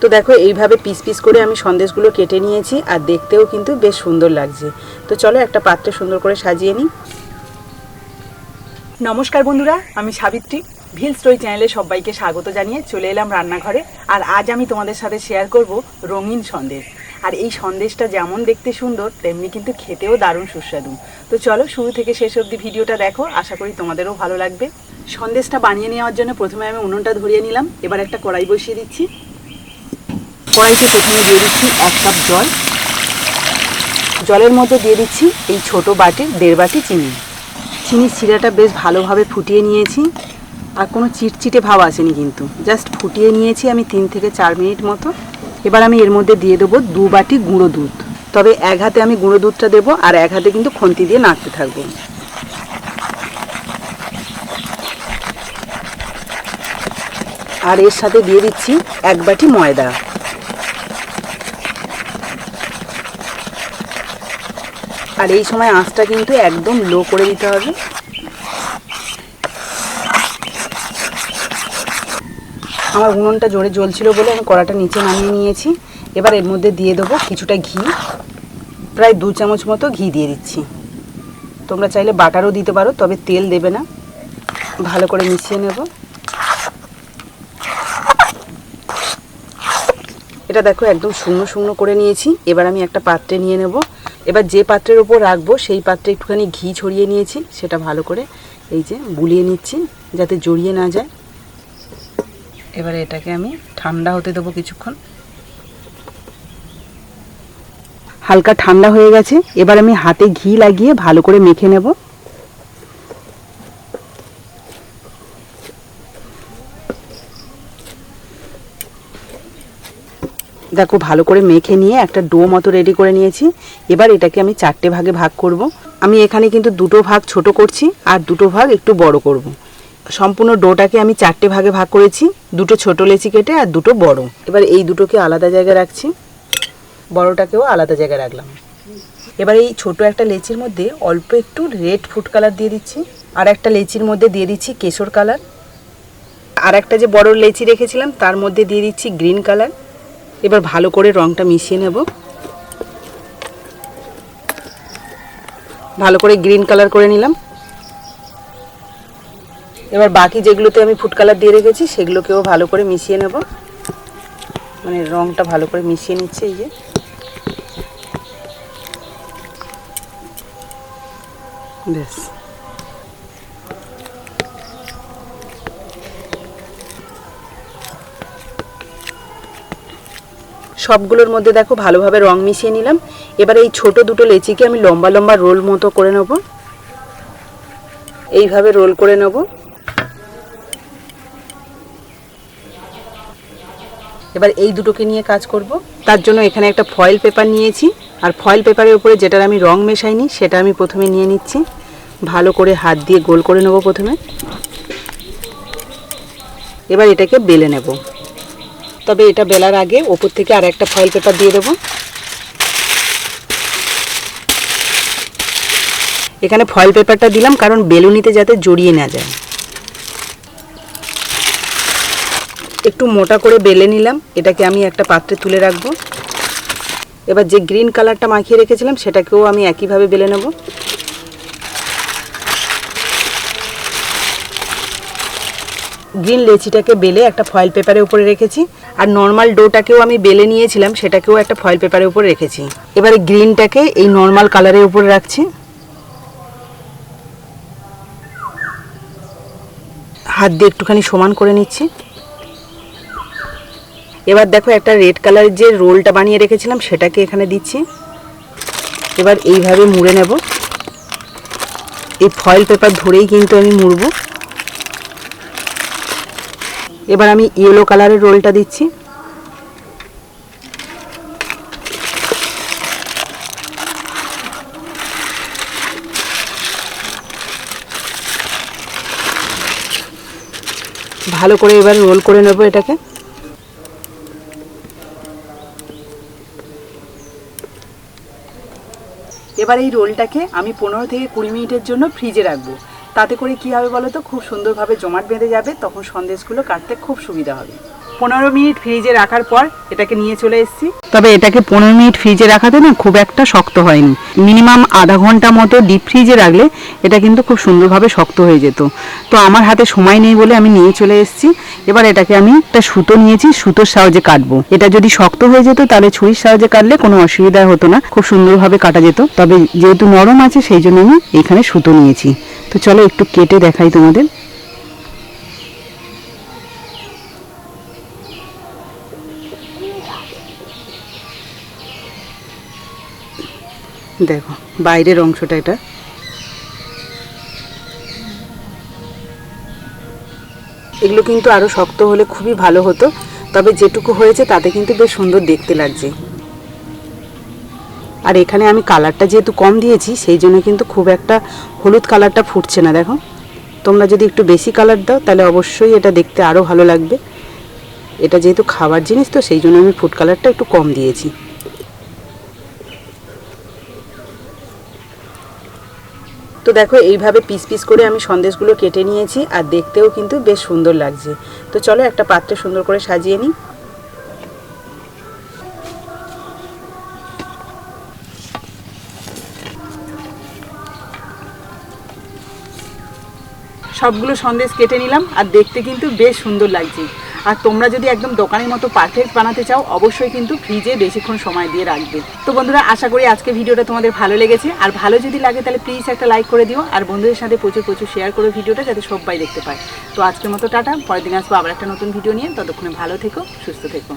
তো দেখো, এইভাবে পিস পিস করে আমি সন্দেশগুলো কেটে নিয়েছি আর দেখতেও কিন্তু বেশ সুন্দর লাগছে। তো চলো একটা পাত্রে সুন্দর করে সাজিয়ে নিই। নমস্কার বন্ধুরা, আমি সাবিত্রী। ভিল স্টোরি চ্যানেলে সবাইকে স্বাগত জানিয়ে চলে এলাম রান্নাঘরে। আর আজ আমি তোমাদের সাথে শেয়ার করব রঙিন সন্দেশ। আর এই সন্দেশটা যেমন দেখতে সুন্দর, তেমনি কিন্তু খেতেও দারুণ সুস্বাদু। তো চলো, শুরু থেকে শেষ অবধি ভিডিওটা দেখো। আশা করি তোমাদেরও ভালো লাগবে। সন্দেশটা বানিয়ে নেওয়ার জন্য প্রথমে আমি উনুনটা ধরিয়ে নিলাম। এবার একটা কড়াই বসিয়ে দিচ্ছি। কড়াইতে প্রথমে দিয়ে দিচ্ছি এক কাপ জল। জলের মধ্যে দিয়ে দিচ্ছি এই ছোট বাটির দেড় বাটি চিনি। চিনির শিরাটা বেশ ভালোভাবে ফুটিয়ে নিয়েছি। আর কোনো চিটচিটে ভাব আসেনি কিন্তু। জাস্ট ফুটিয়ে নিয়েছি আমি তিন থেকে চার মিনিট মতো। এবার আমি এর মধ্যে দিয়ে দেবো দু বাটি গুঁড়ো দুধ। তবে এক হাতে আমি গুঁড়ো দুধটা দেবো আর এক হাতে কিন্তু খন্তি দিয়ে নাড়তে থাকব। আর এর সাথে দিয়ে দিচ্ছি এক বাটি ময়দা। আর এই সময় আঁচটা কিন্তু একদম লো করে দিতে হবে। আমার উনুনটা জোরে জ্বলছিল বলে আমি কড়াটা নিচে নামিয়ে নিয়েছি। এবার এর মধ্যে দিয়ে দেবো কিছুটা ঘি। প্রায় দু চামচ মতো ঘি দিয়ে দিচ্ছি। তোমরা চাইলে বাটারও দিতে পারো, তবে তেল দেবে না। ভালো করে মিশিয়ে নেব। এটা দেখো একদম শুকনো শুকনো করে নিয়েছি। এবার আমি একটা পাত্রে নিয়ে নেব। এবার যে পাত্রের ওপর রাখব, সেই পাত্রে একটুখানি ঘি ছড়িয়ে নিয়েছি, সেটা ভালো করে এই যে বুলিয়ে নিচ্ছি, যাতে জড়িয়ে না যায়। এবারে এটাকে আমি ঠান্ডা হতে দেবো কিছুক্ষণ। হালকা ঠান্ডা হয়ে গেছে, এবার আমি হাতে ঘি লাগিয়ে ভালো করে মেখে নেব। দেখো, ভালো করে মেখে নিয়ে একটা ডো মতো রেডি করে নিয়েছি। এবার এটাকে আমি চারটে ভাগে ভাগ করব। আমি এখানে কিন্তু দুটো ভাগ ছোট করছি আর দুটো ভাগ একটু বড় করব। সম্পূর্ণ ডোটাকে আমি চারটে ভাগে ভাগ করেছি। দুটো ছোট লেচি কেটে আর দুটো বড়। এবার এই দুটোকে আলাদা জায়গায় রাখছি। বড়টাকেও আলাদা জায়গায় রাখলাম। এবার এই ছোট একটা লেচির মধ্যে অল্প একটু রেড ফুড কালার দিয়ে দিচ্ছি। আর একটা লেচির মধ্যে দিয়ে দিচ্ছি কেশর কালার আর একটা যে বড় লেচি রেখেছিলাম, তার মধ্যে দিয়ে দিচ্ছি গ্রিন কালার এবার ভালো করে রংটা মিশিয়ে নেব। ভালো করে গ্রিন কালার করে নিলাম। এবার বাকি যেগুলোতে আমি ফুড কালার দিয়ে রেখেছি, সেগুলোকেও ভালো করে মিশিয়ে নেব। মানে রংটা ভালো করে মিশিয়ে নিচ্ছে এই যে। ব্যাস। সবগুলোর মধ্যে দেখো ভালোভাবে রং মিশিয়ে নিলাম। এবার এই ছোট দুটো লেচিকে আমি লম্বা লম্বা রোল মতো করে নেব। এইভাবে রোল করে নেব। এবার এই দুটোকে নিয়ে কাজ করব। তার জন্য এখানে একটা ফয়েল পেপার নিয়েছি। আর ফয়েল পেপারের উপরে যেটার আমি রং মেশাইনি, সেটা আমি প্রথমে নিয়ে নিচ্ছি। ভালো করে হাত দিয়ে গোল করে নেব প্রথমে। এবার এটাকে বেলে নেব। তবে এটা বেলার আগে ওপর থেকে আর একটা ফয়েল পেপার দিয়ে দেবো। এখানে ফয়েল পেপারটা দিলাম কারণ বেলুনিতে যাতে জড়িয়ে না যায়। একটু মোটা করে বেলে নিলাম, এটাকে আমি একটা পাত্রে তুলে রাখব। এবার যে গ্রিন কালারটা মাখিয়ে রেখেছিলাম, সেটাকেও আমি একইভাবে বেলে নেব। গ্রিন লেচিটাকে বেলে একটা ফয়েল পেপারের উপরে রেখেছি। আর নর্মাল ডোটাকেও আমি বেলে নিয়েছিলাম, সেটাকেও একটা ফয়েল পেপারের উপরে রেখেছি। এবারে গ্রিনটাকে এই নর্মাল কালারের উপরে রাখছি। হাত দিয়ে একটুখানি সমান করে নিচ্ছি। এবার দেখো একটা রেড কালারের যে রোলটা বানিয়ে রেখেছিলাম, সেটাকে এখানে দিচ্ছি। এবার এইভাবে মুড়ে নেব। এই ফয়েল পেপার ধরেই কিন্তু আমি মুড়বো। এবার আমি ইয়েলো কালারের রোলটা দিচ্ছি। ভালো করে এবার রোল করে নেব এটাকে। এবার এই রোলটাকে আমি পনেরো থেকে কুড়ি মিনিটের জন্য ফ্রিজে রাখব। তাতে করে কী হবে বলো তো খুব সুন্দরভাবে জমাট বেঁধে যাবে, তখন সন্দেশগুলো কাটতে খুব সুবিধা হবে। পনেরো মিনিট ফ্রিজে রাখার পর এটাকে নিয়ে চলে এসেছি। তবে এটাকে পনেরো মিনিট ফ্রিজে রাখাতে না খুব একটা শক্ত হয়নি। মিনিমাম আধা ঘণ্টা মতো ডিপ ফ্রিজে রাখলে এটা কিন্তু খুব সুন্দরভাবে শক্ত হয়ে যেত। তো আমার হাতে সময় নেই বলে আমি নিয়ে চলে এসেছি। এবার এটাকে আমি একটা সুতো নিয়েছি, সুতোর সাহায্যে কাটবো। এটা যদি শক্ত হয়ে যেত তাহলে ছুরির সাহায্যে কাটলে কোনো অসুবিধা হতো না, খুব সুন্দরভাবে কাটা যেত। তবে যেহেতু নরম আছে সেই জন্য আমি এখানে সুতো নিয়েছি। তো চলো একটু কেটে দেখাই তোমাদের। দেখো, বাইরের অংশটা এটা। এগুলো কিন্তু আরও শক্ত হলে খুবই ভালো হতো, তবে যেটুকু হয়েছে তাতে কিন্তু বেশ সুন্দর দেখতে লাগছে। আর এখানে আমি কালারটা যেহেতু কম দিয়েছি, সেই জন্য কিন্তু খুব একটা হলুদ কালারটা ফুটছে না, দেখো। তোমরা যদি একটু বেশি কালার দাও, তাহলে অবশ্যই এটা দেখতে আরও ভালো লাগবে। এটা যেহেতু খাবার জিনিস, তো সেই জন্য আমি ফুড কালারটা একটু কম দিয়েছি। তো দেখো, এইভাবে পিস পিস করে আমি সন্দেশগুলো কেটে নিয়েছি আর দেখতেও কিন্তু বেশ সুন্দর লাগছে। তো চলো একটা পাত্রে সুন্দর করে সাজিয়ে নিই। সবগুলো সন্দেশ কেটে নিলাম আর দেখতে কিন্তু বেশ সুন্দর লাগছে। আর তোমরা যদি একদম দোকানের মতো পারফেক্ট বানাতে চাও, অবশ্যই কিন্তু ফ্রিজে বেশিক্ষণ সময় দিয়ে রাখবে। তো বন্ধুরা, আশা করি আজকে ভিডিওটা তোমাদের ভালো লেগেছে। আর ভালো যদি লাগে তাহলে প্লিজ একটা লাইক করে দিও। আর বন্ধুদের সাথে প্রচুর প্রচুর শেয়ার করো ভিডিওটা যাতে সবাই দেখতে পায়। তো আজকের মতো টাটা, পরের দিন আসব আবার একটা নতুন ভিডিও নিয়ে। ততক্ষণে ভালো থেকো, সুস্থ থেকো।